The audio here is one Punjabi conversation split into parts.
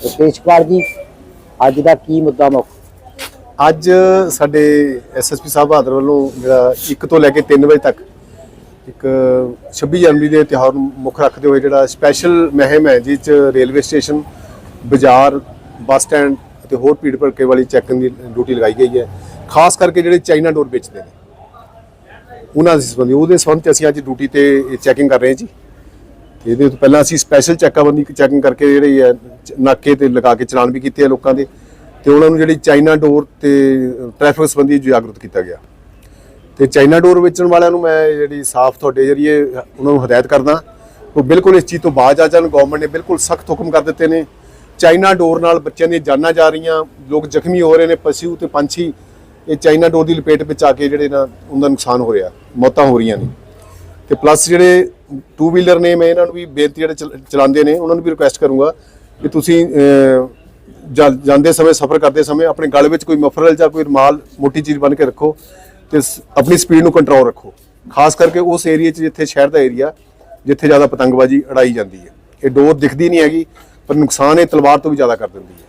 ਰਕੇਸ਼ ਕੁਮਾਰ ਜੀ, ਅੱਜ ਦਾ ਕੀ ਮੁੱਦਾ ਮੁੱਖ? ਅੱਜ ਸਾਡੇ ਐਸਐਸਪੀ ਸਾਹਿਬ ਬਹਾਦਰ ਵੱਲੋਂ ਜਿਹੜਾ 1 ਤੋਂ ਲੈ ਕੇ 3 ਵਜੇ ਤੱਕ ਇੱਕ 26 ਜਨਵਰੀ ਦੇ ਤਿਉਹਾਰ ਨੂੰ ਮੁੱਖ ਰੱਖਦੇ ਹੋਏ ਜਿਹੜਾ ਸਪੈਸ਼ਲ ਮਹਿਮ ਹੈ, ਜਿਸ 'ਚ ਰੇਲਵੇ ਸਟੇਸ਼ਨ, ਬਾਜ਼ਾਰ, ਬੱਸ ਸਟੈਂਡ ਅਤੇ ਹੋਰ ਭੀੜ ਭੜਕੇ ਵਾਲੀ ਚੈਕਿੰਗ ਦੀ ਡਿਊਟੀ ਲਗਾਈ ਗਈ ਹੈ। ਖਾਸ ਕਰਕੇ ਜਿਹੜੇ ਚਾਈਨਾ ਡੋਰ ਵੇਚਦੇ ਨੇ, ਉਹਨਾਂ ਦੇ ਸੰਬੰਧੀ, ਉਹਦੇ ਸੰਬੰਧ 'ਚ ਅਸੀਂ ਅੱਜ ਡਿਊਟੀ ਤੇ ਚੈਕਿੰਗ ਕਰ ਰਹੇ ਹਾਂ ਜੀ। ਇਹਦੇ ਤੋਂ ਪਹਿਲਾਂ ਅਸੀਂ ਸਪੈਸ਼ਲ ਚੈੱਕਾਬੰਦੀ ਚੈਕਿੰਗ ਕਰਕੇ ਜਿਹੜੀ ਹੈ ਨਾਕੇ ਤੇ ਲਗਾ ਕੇ ਚਲਾਨ ਵੀ ਕੀਤੇ ਆ ਲੋਕਾਂ ਦੇ ਤੇ ਉਹਨਾਂ ਨੂੰ ਜਿਹੜੀ ਚਾਈਨਾ ਡੋਰ ਤੇ ਟ੍ਰੈਫਿਕ ਸੰਬੰਧੀ ਜਾਗਰੂਕ ਕੀਤਾ ਗਿਆ। ਤੇ ਚਾਈਨਾ ਡੋਰ ਵੇਚਣ ਵਾਲਿਆਂ ਨੂੰ ਮੈਂ ਜਿਹੜੀ ਸਾਫ਼ ਤੁਹਾਡੇ ਜਰੀਏ ਉਹਨਾਂ ਨੂੰ ਹਦਾਇਤ ਕਰਦਾ, ਉਹ ਬਿਲਕੁਲ ਇਸ ਚੀਜ਼ ਤੋਂ ਬਾਅਦ ਆ ਜਾਣ ਗਵਰਨਮੈਂਟ ਨੇ ਬਿਲਕੁਲ ਸਖਤ ਹੁਕਮ ਕਰ ਦਿੱਤੇ ਨੇ। ਚਾਈਨਾ ਡੋਰ ਨਾਲ ਬੱਚਿਆਂ ਦੀਆਂ ਜਾਨਾਂ ਜਾ ਰਹੀਆਂ, ਲੋਕ ਜ਼ਖਮੀ ਹੋ ਰਹੇ ਨੇ, ਪਸ਼ੂ ਤੇ ਪੰਛੀ, ਇਹ ਚਾਈਨਾ ਡੋਰ ਦੀ ਲਪੇਟ ਵਿੱਚ ਆ ਕੇ ਜਿਹੜੇ ਨਾ ਉਹਨਾਂ ਦਾ ਨੁਕਸਾਨ ਹੋ ਰਿਹਾ, ਮੌਤਾਂ ਹੋ ਰਹੀਆਂ ਨੇ। ਤੇ ਪਲੱਸ ਜਿਹੜੇ ਟੂ ਵੀਲਰ ਨੇ, ਮੈਂ ਇਹਨਾਂ ਨੂੰ ਵੀ ਬੇਨਤੀ ਜਿਹੜੇ ਚਲ- ਚਲਾਉਂਦੇ ਨੇ, ਉਹਨਾਂ ਨੂੰ ਵੀ ਰਿਕੁਐਸਟ ਕਰੂੰਗਾ ਕਿ ਤੁਸੀਂ ਅਹ, ਜਾਂਦੇ ਸਮੇਂ ਸਫ਼ਰ ਕਰਦੇ ਸਮੇਂ ਆਪਣੇ ਗਲ ਵਿੱਚ ਕੋਈ ਮਫਰਲ ਜਾਂ ਕੋਈ ਰੁਮਾਲ ਮੋਟੀ ਚੀਜ਼ ਬਣ ਕੇ ਰੱਖੋ ਤੇ ਆਪਣੀ ਸਪੀਡ ਨੂੰ ਕੰਟਰੋਲ ਰੱਖੋ। ਖਾਸ ਕਰਕੇ ਉਸ ਏਰੀਆ 'ਚ ਜਿੱਥੇ ਸ਼ਹਿਰ ਦਾ ਏਰੀਆ ਜਿੱਥੇ ਜ਼ਿਆਦਾ ਪਤੰਗਬਾਜ਼ੀ ਅੜਾਈ ਜਾਂਦੀ ਹੈ। ਇਹ ਡੋਰ ਦਿਖਦੀ ਨਹੀਂ ਹੈਗੀ ਪਰ ਨੁਕਸਾਨ ਇਹ ਤਲਵਾਰ ਤੋਂ ਵੀ ਜ਼ਿਆਦਾ ਕਰ ਦਿੰਦੀ ਹੈ।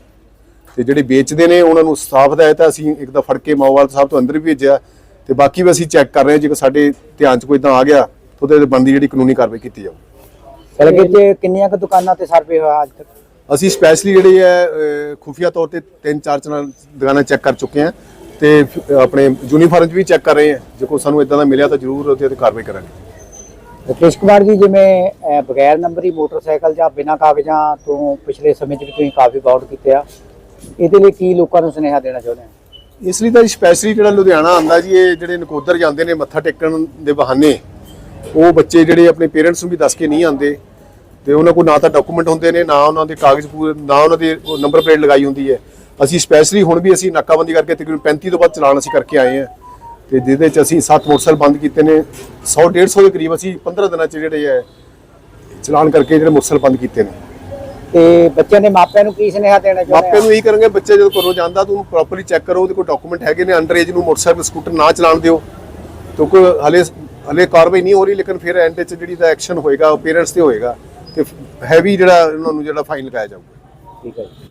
ਤੇ ਜਿਹੜੇ ਵੇਚਦੇ ਨੇ ਉਹਨਾਂ ਨੂੰ ਸਾਫ਼ ਦਾ ਹੈ ਤਾਂ ਅਸੀਂ ਇੱਕ ਤਾਂ ਫੜ ਕੇ ਮਾਓਵਾਲ ਸਾਹਿਬ ਤੋਂ ਅੰਦਰ ਵੀ ਭੇਜਿਆ ਤੇ ਬਾਕੀ ਵੀ ਅਸੀਂ ਚੈੱਕ ਕਰ ਰਹੇ ਹਾਂ ਜੇਕਰ ਸਾਡੇ ਧਿਆਨ 'ਚ ਕੋਈ ਇਦਾਂ ਆ ਗਿਆ ਤਾਂ ਉਹਦੇ ਤੇ ਬੰਦੀ ਜਿਹੜੀ ਕਾਨੂੰਨੀ ਕਾਰਵਾਈ ਕੀਤੀ ਜਾਊ। ਸੜਕੇ ਕਿੰਨੀਆਂ ਕੁ ਦੁਕਾਨਾਂ ਤੇ ਸਰਵੇ ਹੋਇਆ ਅੱਜ ਤੱਕ? ਅਸੀਂ ਸਪੈਸ਼ਲੀ ਜਿਹੜੀ ਹੈ ਖੁਫੀਆ ਤੌਰ ਤੇ ਤਿੰਨ ਚਾਰ ਚਨਾਂ ਦੁਕਾਨਾਂ ਚੈੱਕ ਕਰ ਚੁੱਕੇ ਹਾਂ ਤੇ ਆਪਣੇ ਯੂਨੀਫਾਰਮ 'ਚ ਵੀ ਚੈੱਕ ਕਰ ਰਹੇ ਹਾਂ। ਜੇ ਕੋਈ ਸਾਨੂੰ ਇਦਾਂ ਦਾ ਮਿਲਿਆ ਤਾਂ ਜ਼ਰੂਰ ਉਹਦੇ ਤੇ ਕਾਰਵਾਈ ਕਰਾਂਗੇ। ਰਕੇਸ਼ ਕੁਮਾਰ ਜੀ ਜਿਵੇਂ ਬਗੈਰ ਨੰਬਰੀ ਮੋਟਰਸਾਈਕਲ ਜਾਂ ਬਿਨਾਂ ਕਾਗਜ਼ਾਂ ਤੋਂ ਪਿਛਲੇ ਸਮੇਂ 'ਚ ਵੀ ਤੁਸੀਂ ਕਾਫੀ ਬਾਉਟ ਕੀਤੇ ਆ ਇਹਦੇ ਲਈ ਕੀ ਲੋਕਾਂ ਨੂੰ ਸੁਨੇਹਾ ਦੇਣਾ ਚਾਹੁੰਦੇ ਆ ਇਸ ਲਈ ਤਾਂ ਸਪੈਸ਼ਲੀ ਜਿਹੜਾ ਲੁਧਿਆਣਾ ਆਂਦਾ ਜੀ ਇਹ ਜਿਹੜੇ ਨਕੋਦਰ ਜਾਂਦੇ ਨੇ ਮੱਥਾ ਟੇਕਣ ਦੇ ਬਹਾਨੇ ਉਹ ਬੱਚੇ ਜਿਹੜੇ ਆਪਣੇ ਪੇਰੈਂਟਸ ਨੂੰ ਵੀ ਦੱਸ ਕੇ ਨਹੀਂ ਆਉਂਦੇ ਤੇ ਉਹਨਾਂ ਕੋਲ ਨਾ ਤਾਂ ਡਾਕੂਮੈਂਟ ਹੁੰਦੇ ਨੇ ਨਾ ਉਹਨਾਂ ਦੇ ਕਾਗਜ਼ ਪੂਰੇ ਨਾ ਉਹਨਾਂ ਦੇ ਨੰਬਰ ਪਲੇਟ ਲਗਾਈ ਹੁੰਦੀ ਹੈ। ਅਸੀਂ ਸਪੈਸ਼ਲੀ ਹੁਣ ਵੀ ਅਸੀਂ ਨਾਕਾਬੰਦੀ ਕਰਕੇ ਤਕਰੀਬਨ 35 ਤੋਂ ਵੱਧ ਚਲਾਨ ਅਸੀਂ ਕਰਕੇ ਆਏ ਹਾਂ। ਤੇ ਜਿਹਦੇ ਚ ਅਸੀਂ 7 ਮੋਟਰਸਾਈਕਲ ਬੰਦ ਕੀਤੇ ਨੇ 100 150 ਦੇ ਕਰੀਬ ਅਸੀਂ 15 ਦਿਨਾਂ ਚ ਜਿਹੜੇ ਹੈ ਚਲਾਨ ਕਰਕੇ ਜਿਹੜੇ ਮੋਟਰਸਾਈਕਲ ਬੰਦ ਕੀਤੇ ਨੇ। ਤੇ ਬੱਚਿਆਂ ਦੇ ਮਾਪਿਆਂ ਨੂੰ ਕੀ ਸੁਨੇਹਾ ਦੇਣਾ ਚਾਹੁੰਦੇ ਮਾਪਿਆਂ ਨੂੰ ਇਹੀ ਕਰਾਂਗੇ ਬੱਚੇ ਜਦੋਂ ਘਰੋਂ ਜਾਂਦਾ ਤੂੰ ਪ੍ਰੋਪਰਲੀ ਚੈੱਕ ਕਰੋ ਉਹਦੇ ਕੋਲ ਡਾਕੂਮੈਂਟ ਹੈਗੇ ਨੇ ਅੰਡਰ ਏਜ ਨੂੰ ਮੋਟਰਸਾਈਕਲ ਸਕੂਟਰ ਨਾ ਚਲਾਉਣ ਦਿਓ। ਕਿਉਂਕਿ ਹਲੇ ਹਲੇ ਕਾਰਵਾਈ ਨਹੀਂ ਹੋ ਰਹੀ ਲੇਕਿਨ ਫਿਰ ਐਂਡ 'ਚ ਜਿਹੜੀ ਦਾ ਐਕਸ਼ਨ ਹੋਏਗਾ ਉਹ ਪੇਰੈਂਟਸ ਤੇ ਹੋਏਗਾ। ਤੇ ਹੈਵੀ ਜਿਹੜਾ ਉਹਨਾਂ ਨੂੰ ਜਿਹੜਾ ਫਾਈਨ ਲਗਾਇਆ ਜਾਊਗਾ। ਠੀਕ ਹੈ ਜੀ।